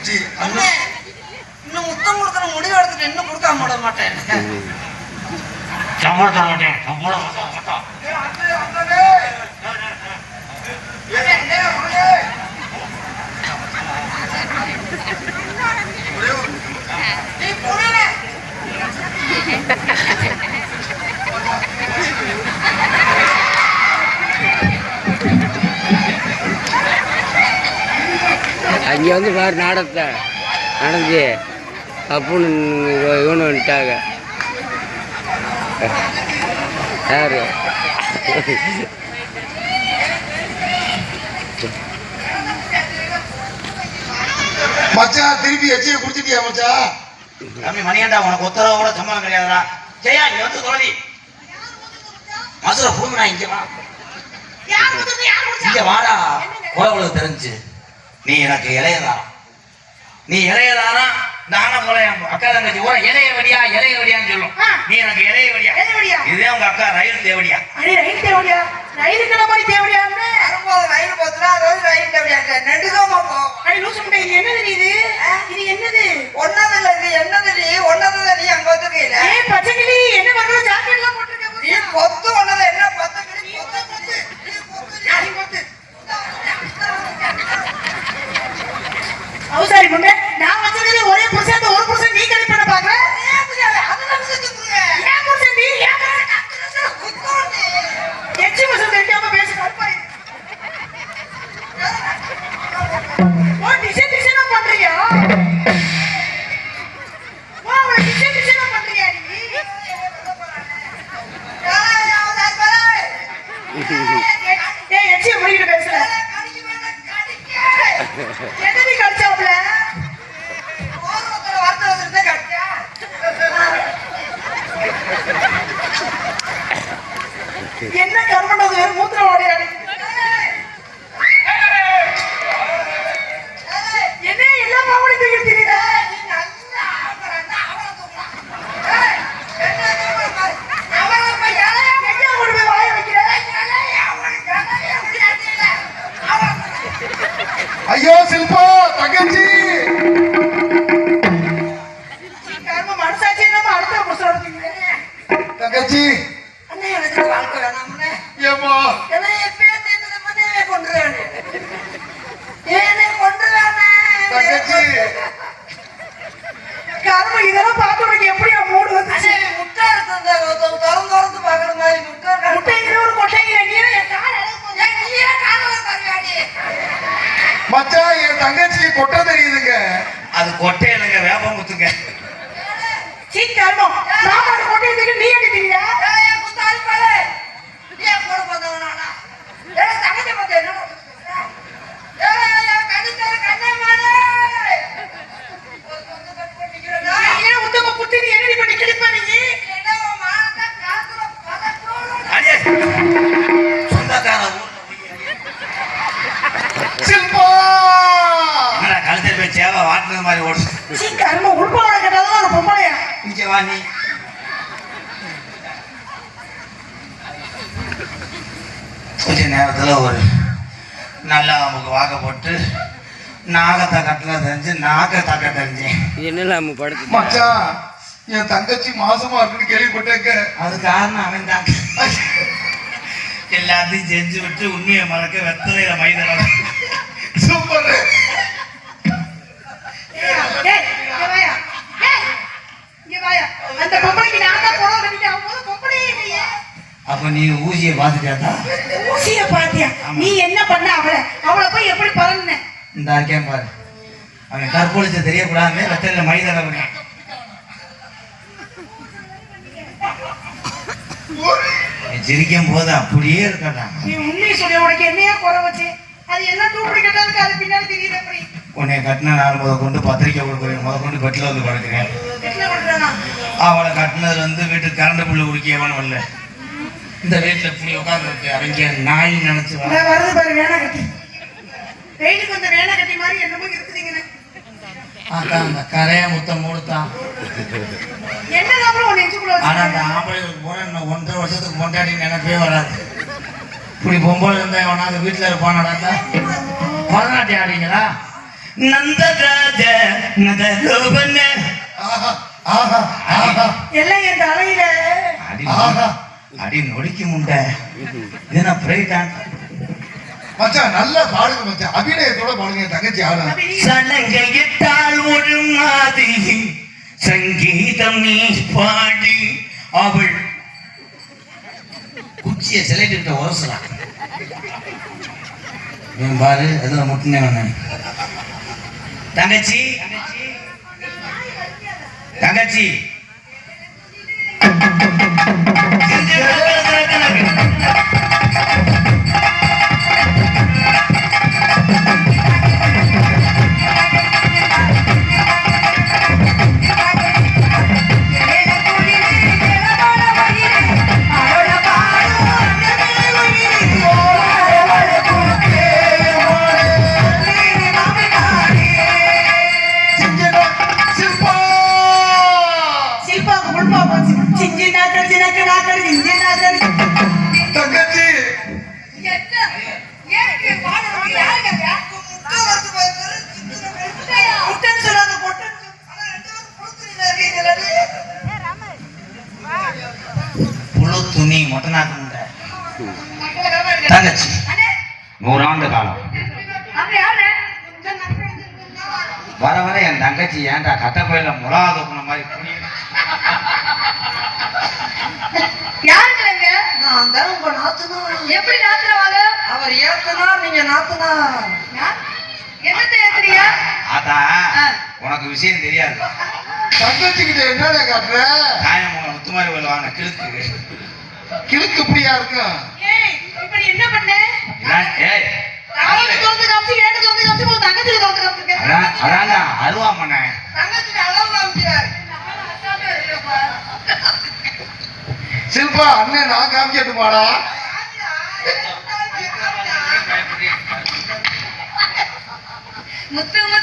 தங்கச்சி இன்னும் முத்தம் கொடுக்குற முடிவு எடுத்துட்டு இன்னும் கொடுக்காம விட மாட்டேன். சம்பளம் தர மாட்டேன் சம்பளம் தர மாட்டேன் நீ புரியல அங்கே வந்து பாரு நாடகத்தை நடந்து அப்புன்னு இவனு வந்துட்டாங்க. யாரு? மச்சான் திருப்பி எச்சியை குடிச்சிட்டியா மச்சான் தம்பி மணியாண்டா உனக்கு உத்தரவு கூட சம்பளம் கிடையாதுடா. ஜெயா நீ வந்து தொலை மசுரை பூமிடா இங்க வா. இங்க வாடா. தெரிஞ்சு. நீ எனக்கு இளையதாரம் நீ நான போல என் அக்கா தங்கச்சி ஊர இளைய வடியா இளைய வடியான்னு சொல்லும். நீ எனக்கு இளைய வடியா? இளைய வடியா? இதே உங்க அக்கா ரயில் தேவடியா? அடி ரயில் தேவடியா? நம்ம மாதிரி தேவடியா? ரயில் போச்சுனா அதாவது ரயில் தேவடியா நெடுக்காம போகும் அடி லூசு அவசாரி முண்டை நான் வச்சிருக்கிறது ஒரே புருஷன் ஒரு புருஷன் நீ கடி பண்ண பாக்குற ஏன் புருஷன் நீ? ஏன் எச்சி புருஷன் தெரியாம பேச கருப்பாய் ஓ டிசைன் டிசைனா பண்றியா சீ கர்மம் இங்க வா நீ கொஞ்ச நேரத்துல ஒரு நல்லா நமக்கு வாக்க போட்டு நாகத்தை கட்டில தெரிஞ்சு நாக தக்க தெரிஞ்சேன் இது என்ன நம்ம படுத்து மச்சான் என் தங்கச்சி மாசமா இருக்குன்னு கேள்விப்பட்டேங்க அது காரணம் அவன் தான் எல்லாத்தையும் செஞ்சு விட்டு உண்மையை மறக்க வெத்தலையில மைதனம் சூப்பர் அந்த பொம்பளைக்கு நான் தான் புடவை கட்டிட்டேன் அவன் போது பொம்பளையே இல்லையே. அப்ப நீ ஊசியை பார்த்துட்டாதா ஊசிய பாத்தியா நீ என்ன பண்ண அவளை? அவளை போய் எப்படி பறந்த இந்த இருக்கேன் பாரு. அவன் கற்பொழிச்சு தெரியக்கூடாது வெத்தலையில மைதனம் சிரிக்கும் போது அப்படியே இருக்கட்டா நீ உண்மையை சொல்லி உனக்கு என்னையா குறை வச்சு? அது என்ன தூப்படி கட்டாதுக்கு அது பின்னாடி தெரியுது அப்படி உன்னை கட்டின நாள் முத கொண்டு பத்திரிக்கை கொடுக்குறேன் முத கொண்டு பெட்டில் வந்து படுக்கிறேன் அவளை கட்டினதுல இருந்து வீட்டுக்கு கரண்ட் புல்லு குடிக்கவனும் வரல இந்த வீட்டில் இப்படி உட்காந்துருக்கு அவங்க நாய் நினைச்சு வருது பாரு வேணா கட்டி. வெயிலுக்கு வந்த வேணா கட்டி மாதிரி என்னமோ இருக்குதுங்கன்னு அதான் அந்த கரையை முத்தம் மூடுத்தான் என்ன அப்புறம் உன் நெஞ்சுக்குள்ள ஆனா அந்த ஆம்பளைகளுக்கு போன இன்னும் ஒன்றரை வருஷத்துக்கு முன்னாடி நினைப்பே வராது. இப்படி பொம்பளை இருந்தா எவனாவது வீட்டுல இருப்பானடா பரதநாட்டியம் ஆடுறீங்களா நந்தராஜ ஆஹா ஆஹா ஆஹா. எல்லாம் என் தலையில? அடி ஆஹா. அடி நொடிக்க முண்ட. நான் பிரைட்டான் மச்சான் நல்லா பாடுங்க மச்சான். அபிநயத்தோட பாடுங்க தங்கச்சி ஆடலாம் சலங்கையிட்டால் ஒரு மாதிரி சங்கீதம் நீ பாடி. அவள் குச்சியை சிலைட்டு உரசலாம் பாரு அதுல முட்டினே தங்கச்சி தங்கச்சி. தங்கச்சி. நூறாண்டு காலம். வர வர என் தங்கச்சி ஏன்டா கட்ட கோயில முலா தூக்குன மாதிரி யாருங்க நான் தான் உங்க நாத்துனா எப்படி நாத்துறவாங்க அவர் ஏத்துனா நீங்க நாத்துனா என்னத்தை ஏத்துறீங்க. உனக்கு விஷயம் தெரியாது. தங்கச்சி கிட்ட என்னடா காட்டுற? காயம் உன முத்துமாரி கோயில் வாங்க கிழக்கு. கிழக்கு இப்படியா இருக்கும் ஏய் இப்ப நீ என்ன பண்ண இதான், ஏய். அவனுக்கு திறந்து காமிச்சு எனக்கு திறந்து காமிச்சு உன் தங்கச்சிக்கு திறந்து காமிச்சிருக்கேன். அதான் அதான்டா அருவா பண்ணேன் தங்கச்சிக்கு அளவு காமிக்கிறாரு. சில்பா அண்ணன் நான் காமிக்கட்டுமாடா? முத்து முத்தா